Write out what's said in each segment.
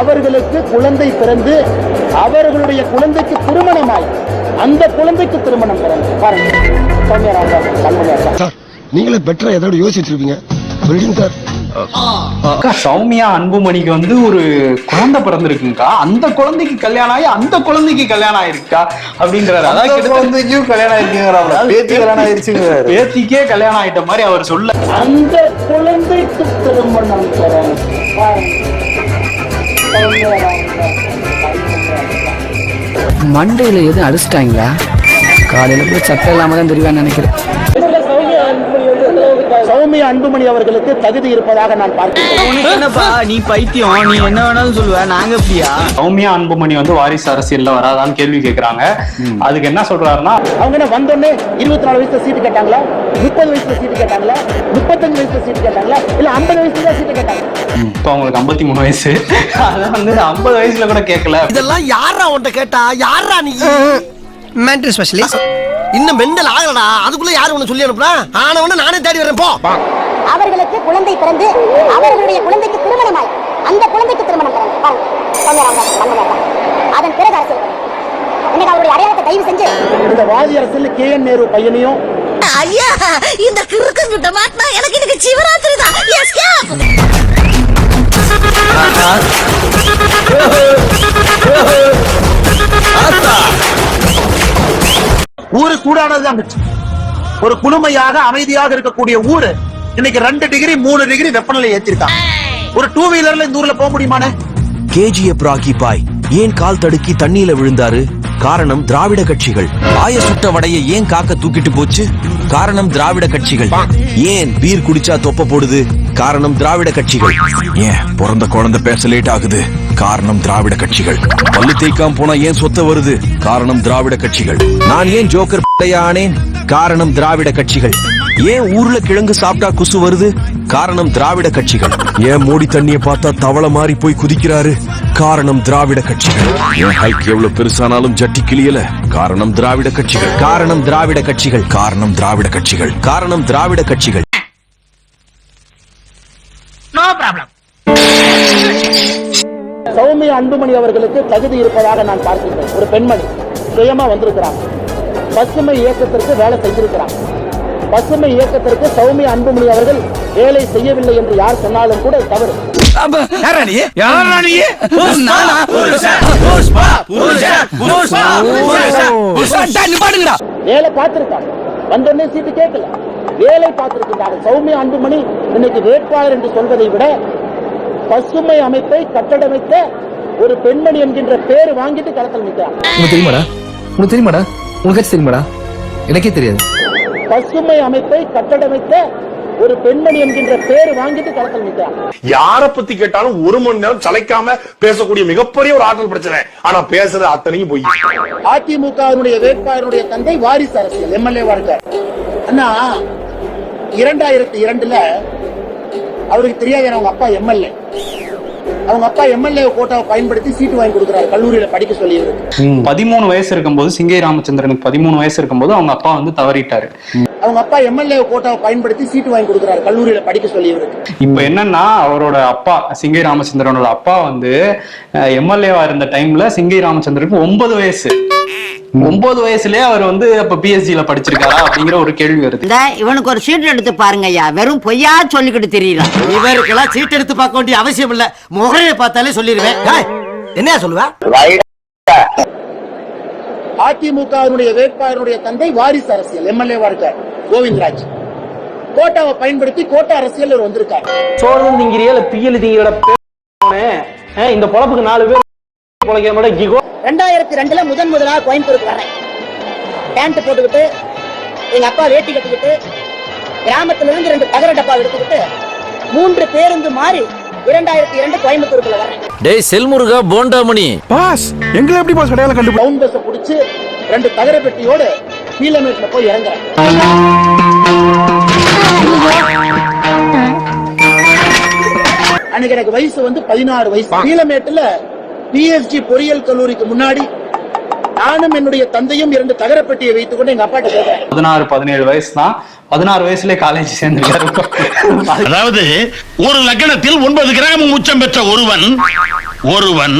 அவர்களுக்கு குழந்தை பிறந்து அவர்களுடைய குழந்தைக்கு திருமணமாய் அந்த குழந்தைக்கு திருமணம் பிறந்து. பாருங்க. சௌமியா நீங்களே பெட்டரா ஏதாவது யோசிச்சுட்டு இருப்பீங்க. சொல்லுங்க சார். சௌமியா அன்புமணிக்கு வந்து ஒரு குழந்தை பிறந்திருக்குங்கக்கா. அந்த குழந்தைக்கு கல்யாணம் ஆகி அந்த குழந்தைக்கு கல்யாணம் ஆயிருக்கா? அப்படின்றாரு அதாவது குழந்தைக்கும் கல்யாணம் ஆயிருக்குங்கிறாப்ல. பேத்தி கல்யாணம் ஆயிருச்சுங்கிறாரு. பேத்திக்கே கல்யாணம் ஆயிட்ட மாதிரி அவர் சொல்ல அந்த குழந்தைக்கு திருமணம் மண்டையில் எதுவும் அடிச்சிட்டாங்களா? காலையில் கூட சட்டை இல்லாமல் தான் தெரியுவான்னு நினைக்கிறேன். சௌமியா அன்புமணி அவர்களுக்கு தகுதி இருப்பதாக நான் பார்க்கிறேன் நீ பைத்தியம். நீ என்ன வேணாலும் சொல்லுவ. நாங்க எப்படியா? சௌமியா அன்புமணி வந்து வாரிசு அரசியல்ல வராதான்னு கேள்வி கேக்குறாங்க. அதுக்கு என்ன சொல்றாருன்னா அவங்க என்ன வந்தோடனே இருபத்தி நாலு வயசுல சீட்டு கேட்டாங்களா? முப்பது வயசுல சீட்டு கேட்டாங்களா? முப்பத்தஞ்சு வயசுல சீட்டு கேட்டாங்களா? இல்ல ஐம்பது வயசுல தான் சீட்டு கேட்டாங்க. இப்போ அவங்களுக்கு ஐம்பத்தி மூணு வயசு. அதை வந்து ஐம்பது வயசுல கூட கேட்கல இதெல்லாம் யாரா உன்ட்ட கேட்டா? யாரா நீ? மென்டல் ஸ்பெஷலிஸ்ட் இன்னும் மெண்டல் ஆகலடா. அதுக்குள்ள யாரு ஒண்ணு சொல்லி அனுப்புனா? ஆனவன நானே தேடி வரேன் போ. அவர்களுக்கு குழந்தை பிறந்து அவர்களுடைய குழந்தைக்கு திருமணமாய். அந்த குழந்தைக்கு திருமணம். அதன் பிறகு அரசியல் இன்னைக்கு அவருடைய அடையாளத்தை தயவு செஞ்சு. இந்த வாதி அரசியல் கே என் நேரு பையனையும் ஐயா இந்த கிறுக்கங்கிட்ட மாட்டினா எனக்கு இன்னைக்கு சிவராத்திரி தான். ஊரு சூடானதுதான் மிச்சம். ஒரு குளுமையாக அமைதியாக இருக்கக்கூடிய ஊரு இன்னைக்கு ரெண்டு டிகிரி மூணு டிகிரி வெப்பநிலை ஏற்றிருக்காங்க ஒரு டூ வீலர்ல இந்த ஊர்ல போக முடியுமானே? கேஜிஎஃப் ராக்கி பாய் ஏன் கால் தடுக்கி தண்ணியில விழுந்தாரு? காரணம் திராவிட கட்சிகள். ஆய சுட்ட வடைய ஏன் காக்க தூக்கிட்டு போச்சு? காரணம் திராவிட கட்சிகள். ஏன் பீர் குடிச்சா தொப்ப போடுது? காரணம் திராவிட கட்சிகள் ஏன் பிறந்த குழந்தை பேச லேட் ஆகுது காரணம் திராவிட கட்சிகள் பல்லு தேய்க்காம போனா ஏன் சொத்த வருது காரணம் திராவிட கட்சிகள் நான் ஏன் ஜோக்கர் ஆனேன் காரணம் திராவிட கட்சிகள் ஏன் ஊர்ல கிழங்கு சாப்பிட்டா குசு வருது காரணம் திராவிட கட்சிகள் ஏன் மோடி தண்ணிய பார்த்தா தவளை மாறி போய் குதிக்கிறாரு காரணம் திராவிட கட்சிகள் ஏன் ஹைக் எவ்வளவு பெருசானாலும் ஜட்டி கிளியல காரணம் திராவிட கட்சிகள் காரணம் திராவிட கட்சிகள் காரணம் திராவிட கட்சிகள் காரணம் திராவிட கட்சிகள் சௌமியா அன்புமணி அவர்களுக்கு தகுதி இருப்பதாக நான் பார்க்கிறேன் ஒரு பெண்மணி சுயமா வந்திருக்கிறாங்க பசுமை இயக்கத்திற்கு வேலை செஞ்சிருக்கிறாங்க பசுமை இயக்கத்திற்கு சௌமியா அன்புமணி அவர்கள் வேலை செய்யவில்லை என்று யார் சொன்னாலும் கூட தவறு. வேலை பார்த்திருக்காங்க வந்தோடனே சீட்டு கேட்கல. வேலை பார்த்திருக்கிறாங்க சௌமியா அன்புமணி இன்னைக்கு வேட்பாளர் என்று சொல்வதை விட பசுமை அமைப்பை கட்டடமைத்த ஒரு பெண்மணி என்கின்ற பேர் வாங்கிட்டு களத்தில் நிற்கிறார். உனக்கு தெரியுமாடா? உனக்கு தெரியுமாடா? உனக்கு தெரியுமாடா? எனக்கே தெரியாது. பசுமை அமைப்பை கட்டடமைத்த ஒரு பெண்மணி என்கின்ற பேர் வாங்கிட்டு களத்தில் நிற்கிறார். யார பத்தி கேட்டாலும் ஒரு மணி நேரம் சளைக்காம பேசக்கூடிய மிகப்பெரிய ஒரு ஆற்றல் பிரச்சனை. ஆனா பேசுறது அத்தனையும் பொய். அதிமுகவினுடைய வேட்பாளருடைய தந்தை வாரிசு அரசியல் எம்எல்ஏ இருக்கார். அண்ணா இரண்டாயிரத்தி இரண்டுல அவருக்கு தெரியாது அவங்க அப்பா எம்எல்ஏ அவங்க அப்பா எம்எல்ஏ கோட்டாவை பயன்படுத்தி சீட்டு வாங்கி கொடுக்குறாரு கல்லூரியில படிக்க சொல்லி பதிமூணு வயசு இருக்கும்போது சிங்கை ராமச்சந்திரனுக்கு பதிமூணு வயசு இருக்கும்போது அவங்க அப்பா வந்து தவறிட்டாரு. அவங்க அப்பா எம்எல்ஏ கோட்டாவை பயன்படுத்தி சீட்டு வாங்கி கொடுக்குறாரு கல்லூரியில படிக்க சொல்லி இவருக்கு இப்ப என்னன்னா அவரோட அப்பா சிங்கை ராமச்சந்திரனோட அப்பா வந்து எம்எல்ஏவா இருந்த டைம்ல சிங்கை ராமச்சந்திரனுக்கு ஒன்பது வயசு. ஒன்பது வயசுலயே அவர் வந்து அப்ப பிஎஸ்சில படிச்சிருக்காரா அப்படிங்கிற ஒரு கேள்வி வருது. இவனுக்கு ஒரு சீட் எடுத்து பாருங்க ஐயா. வெறும் பொய்யா சொல்லிக்கிட்டு தெரியலாம் இவருக்கெல்லாம் சீட் எடுத்து பார்க்க வேண்டிய அவசியம் இல்ல. முகரையை பார்த்தாலே சொல்லிடுவேன். ஏய், என்னையா சொல்லுவ? அதிமுகவினுடைய வேட்பாளருடைய தந்தை வாரிசு அரசியல் எம்எல்ஏவா இருக்கார் கோவிந்தராஜ். கோட்டாவை பயன்படுத்தி கோட்டா அரசியல் இவர் வந்திருக்காரு. சோழன் திங்கிறியா இல்ல பியல் திங்கிற இந்த பொழப்புக்கு நாலு பேர் பொழைக்கிற மாதிரி கிகோ ரெண்டாயிரத்தி ரெண்டுல முதன் முதலாக கோயம்புத்தூருக்கு வரேன் பேண்ட் போட்டுக்கிட்டு எங்க அப்பா வேட்டி கட்டிக்கிட்டு கிராமத்துல இருந்து ரெண்டு தகர டப்பா எடுத்துக்கிட்டு மூன்று பேருந்து மாறி இரண்டாயிரத்தி இரண்டு கோயம்புத்தூருக்குள்ள வரேன் டேய் செல்முருகா போண்டாமணி. பாஸ் எங்களை எப்படி பாஸ் அடையாளம் கண்டு டவுன் பஸ் பிடிச்சு ரெண்டு தகர பெட்டியோடு கீழமேட்ல போய் இறங்குறேன் அன்னைக்கு எனக்கு வயசு வந்து பதினாறு வயசு. கீழமேட்டுல பிஎஸ்ஜி பொறியியல் கல்லூரிக்கு முன்னாடி நானும் என்னுடைய தந்தையும் இரண்டு தகரப்பெட்டியை வைத்துக் கொண்டு எங்க அப்பாட்ட கேட்கிறேன். பதினாறு பதினேழு வயசு தான் பதினாறு வயசுலயே காலேஜ் சேர்ந்திருக்காரு அதாவது ஒரு லக்னத்தில் ஒன்பது கிராம் உச்சம் பெற்ற ஒருவன் ஒருவன்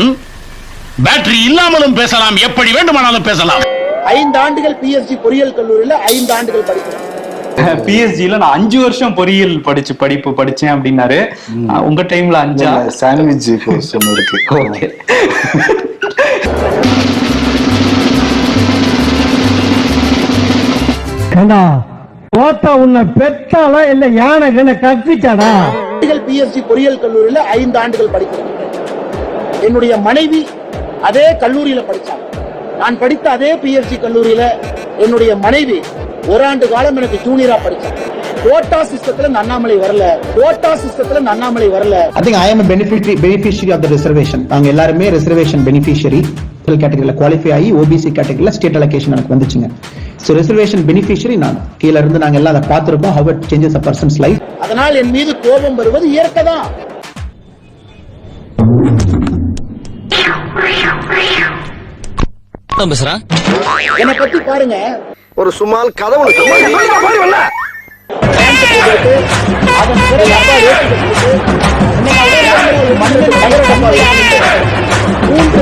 பேட்டரி இல்லாமலும் பேசலாம் எப்படி வேண்டுமானாலும் பேசலாம். ஐந்து ஆண்டுகள் பிஎஸ்சி பொறியியல் கல்லூரியில ஐந்து ஆண்டுகள் படிக்கிறேன். பிஎஸ்ஜில நான் அஞ்சு வருஷம் பொறியியல் படிச்சு படிப்பு படிச்சேன் அப்படின்னாரு. உங்க டைம்ல அஞ்சா? சாண்ட்விச் கோர்ஸ் ஒன்று இருக்கு. ஓகே ஏண்டா உன்னை பெத்தாளா இல்ல யானை கண்ண கற்பிச்சாடா? ஆண்டுகள் பிஎஸ்சி பொறியியல் கல்லூரியில ஐந்து ஆண்டுகள் படிக்கிறேன். என்னுடைய மனைவி அதே கல்லூரியில படிச்சாங்க. நான் படித்த அதே பிஎஸ்சி கல்லூரியில என்னுடைய மனைவி ஒரு ஆண்டு காலம் எனக்கு ஜூனியரா படிச்சாங்க கோட்டா சிஸ்டத்துல இந்த அண்ணாமலை வரல. கோட்டா சிஸ்டத்துல இந்த அண்ணாமலை வரல. I think I am benefit beneficiary of the reservation நாங்க எல்லாருமே ரிசர்வேஷன் பெனிஃபிஷியரி கேட்டகரியில் குவாலிஃபை ஆகி ஓபிசி கேட்டகரியில் ஸ்டேட் அலோகேஷன் எனக்கு வந்துச்சுங்க. ஸோ ரிசர்வேஷன் பெனிஃபிஷியரி நான். கீழ இருந்து நாங்க எல்லாம் அதை பார்த்துருக்கோம் how it changes a person's life அதனால் என் மீது கோபம் வருவது இயற்கை தான். பேசுறான் என்னை பத்தி பாருங்க ஒரு சும்மால் கதவு பேண்ட் போட்டுக்கிட்டு, அதன்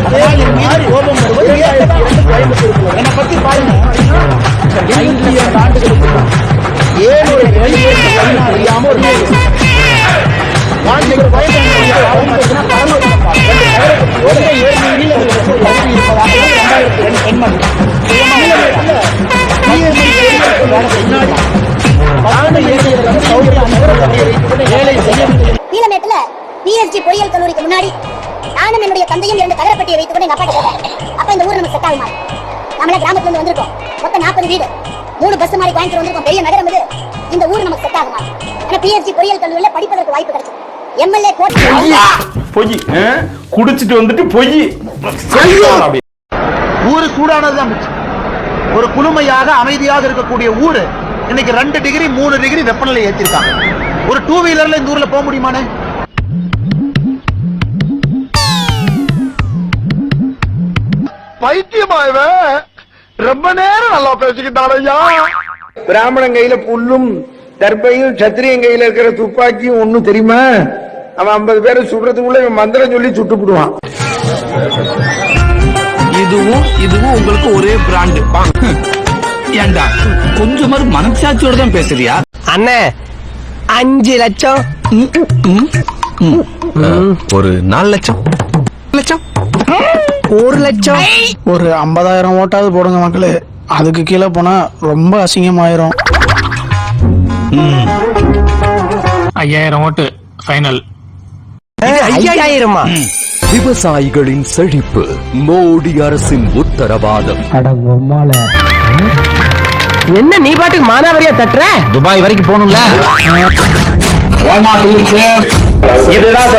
பிறகு கீழமேட்டுல பிஎஸ்ஜி பொறியியல் கல்லூரிக்கு முன்னாடி நானும் என்னுடைய தந்தையும் இரண்டு தகரப்பட்டியை வைத்துக் கொண்டு எங்க அப்பா கேட்டேன். அப்ப இந்த ஊர் நமக்கு செட் ஆகுமா நம்மளே கிராமத்துல இருந்து வந்திருக்கோம். மொத்தம் நாற்பது வீடு. மூணு பஸ் மாதிரி கோயம்புத்தூர் வந்திருக்கோம். பெரிய நகரம் இது. இந்த ஊர் நமக்கு செட் ஆகுமா ஆனா பிஎஸ்ஜி பொறியியல் கல்லூரியில படிப்பதற்கு வாய்ப்பு கிடைச்சது எம்எல்ஏ கோட் பொய். குடிச்சிட்டு வந்துட்டு பொய். ஊரு சூடானதுதான் மிச்சம். ஒரு குளுமையாக அமைதியாக இருக்கக்கூடிய ஊரு. இன்னைக்கு ரெண்டு டிகிரி மூணு டிகிரி வெப்பநிலை ஏத்திருக்காங்க. ஒரு டூ வீலர்ல இந்த ஊர்ல போக முடியுமானே? பைத்தியமா இவன் ரொம்ப நேரம் நல்லா பேசிக்கிட்டாரையா பிராமணன் கையில புல்லும் தர்பையும் சத்திரியன் கையில இருக்கிற துப்பாக்கியும் ஒண்ணும் தெரியுமா? அவன் ஐம்பது பேரை சுடுறதுக்குள்ள இவன் மந்திரம் சொல்லி சுட்டுப்புடுவான் இதுவும் இதுவும் உங்களுக்கு ஒரே பிராண்டு ஏண்டா கொஞ்சமாவது மனசாட்சியோட தான் பேசுறியா? அண்ணே அஞ்சு லட்சம். ஒரு நாலு லட்சம். லட்சம்? ஒரு லட்சம். ஒரு ஐம்பதாயிரம் ஓட்டாவது போடுங்க மக்களே. அதுக்கு கீழே போனா ரொம்ப அசிங்கமாயிரும். ஐயாயிரம் ஓட்டு ஃபைனல் ஐயாயிரமா? விவசாயிகளின் செழிப்பு மோடி அரசின் உத்தரவாதம். என்ன நீ பாட்டுக்கு மானாவரியா தட்டுற? துபாய் வரைக்கும் போகணும்ல. இதுதான்